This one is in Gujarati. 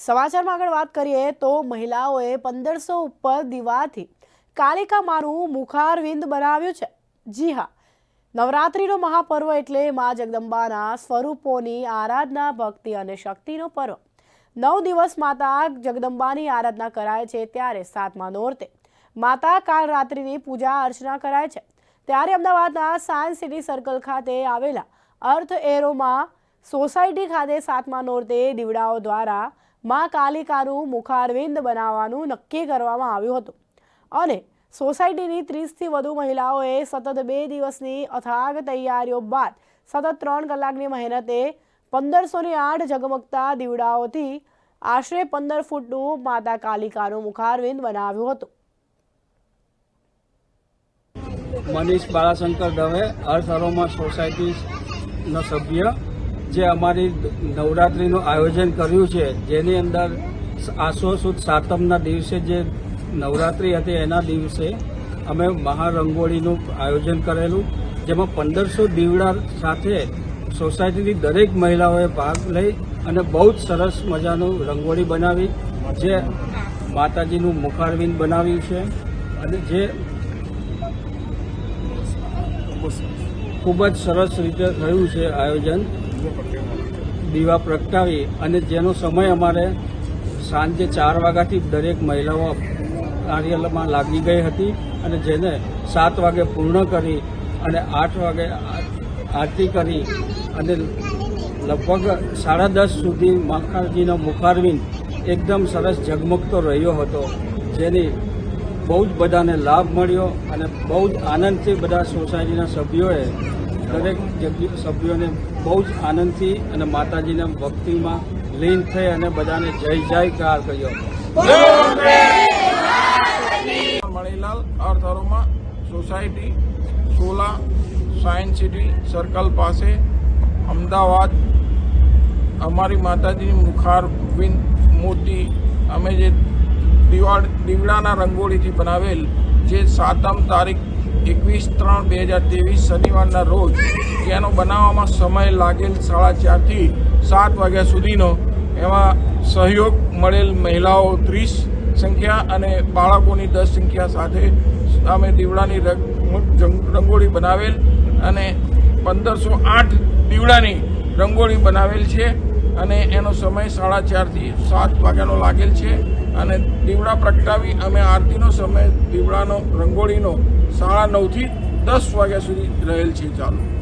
સમાચારમાં આગળ વાત કરીએ તો મહિલાઓએ પંદરસો ઉપર દીવાથી કાલિકા માનું મુખારવિંદ બનાવ્યું છે. જી હા, નવરાત્રિનો મહાપર્વ એટલે મા જગદંબાના સ્વરૂપોની આરાધના, ભક્તિ અને શક્તિનો પર્વ. નવ દિવસ માતા જગદંબાની આરાધના કરાય છે ત્યારે સાતમા નોરતે. માતા કાલરાત્રિની પૂજા અર્ચના કરાય છે. ત્યારે અમદાવાદના સાયન્સ સિટી સર્કલ ખાતે આવેલા અર્થ એરોમાં સોસાયટી ખાતે સાતમા નોરતે દીવડાઓ દ્વારા મા કાલિકાનું મુખારવિંદ બનાવવાનું નક્કી કરવામાં આવ્યું હતું. અને સોસાયટીની ત્રીસથી વધુ મહિલાઓએ સતત બે દિવસની અથાગ તૈયારીઓ બાદ સતત ત્રણ કલાકની મહેનતે પંદરસોની આઠ ઝગમગતા દીવડાઓથી આશરે પંદર ફૂટનું માતા કાલિકાનું મુખારવિંદ બનાવ્યું હતું. મનીષ બાળાશંકર દવે અર્થ અરોમા સોસાયટીના સભ્ય જે અમારી નવરાત્રિનું આયોજન કર્યું છે, જેની અંદર આસો સુદ સાતમના દિવસે જે નવરાત્રિ હતી, એના દિવસે અમે મહારંગોળીનું આયોજન કરેલું, જેમાં પંદરસો દીવડા સાથે સોસાયટીની દરેક મહિલાઓએ ભાગ લઈ અને બહુ જ સરસ મજાનું રંગોળી બનાવી, જે માતાજીનું મુખારવિંદ બનાવ્યું છે, અને જે ખૂબ જ સરસ રીતે થયું છે આયોજન. દીવા પ્રગટાવી અને જેનો સમય અમારે સાંજે ચાર વાગ્યાથી દરેક મહિલાઓ કાર્યાલયમાં લાગી ગઈ હતી અને જેને સાત વાગે પૂર્ણ કરી અને આઠ વાગે આરતી કરી અને લગભગ સાડા દસ સુધી માખાજીનો મુખારવિંદ એકદમ સરસ ઝગમગતો રહ્યો હતો, જેની બહુ જ બધાને લાભ મળ્યો અને બહુ જ આનંદથી બધા સોસાયટીના સભ્યોએ દરેક જગ્યા સભ્યોને બહુ જ આનંદથી અને માતાજીના ભક્તિમાં લીન થઈ અને બધાને જય જયકાર કર્યો Manilal અર્થરોમાં society, Sola, science city circle પાસે અમદાવાદ. અમારી માતાજીની મુખારવિંદ મૂર્તિ અમે જે દિવાળ દીવડાના રંગોળીથી બનાવેલ જે સાતમ તારીખ એકવીસ ત્રણ બે હજાર ત્રેવીસ શનિવારના રોજ જેનો બનાવવામાં સમય લાગેલ સાડા ચારથી સાત વાગ્યા સુધીનો એમાં સહયોગ મળેલ મહિલાઓ ત્રીસ સંખ્યા અને બાળકોની દસ સંખ્યા સાથે અમે દીવડાની રંગોળી બનાવેલ અને પંદરસો આઠ દીવડાની રંગોળી બનાવેલ છે. અને એનો સમય સાડા ચારથી સાત વાગ્યાનો લાગેલ છે. અને દીવડા પ્રગટાવી અમે આરતીનો સમય, દીવડાનો રંગોળીનો સાડા નવથી દસ વાગ્યા સુધી રહેલ છે ચાલુ.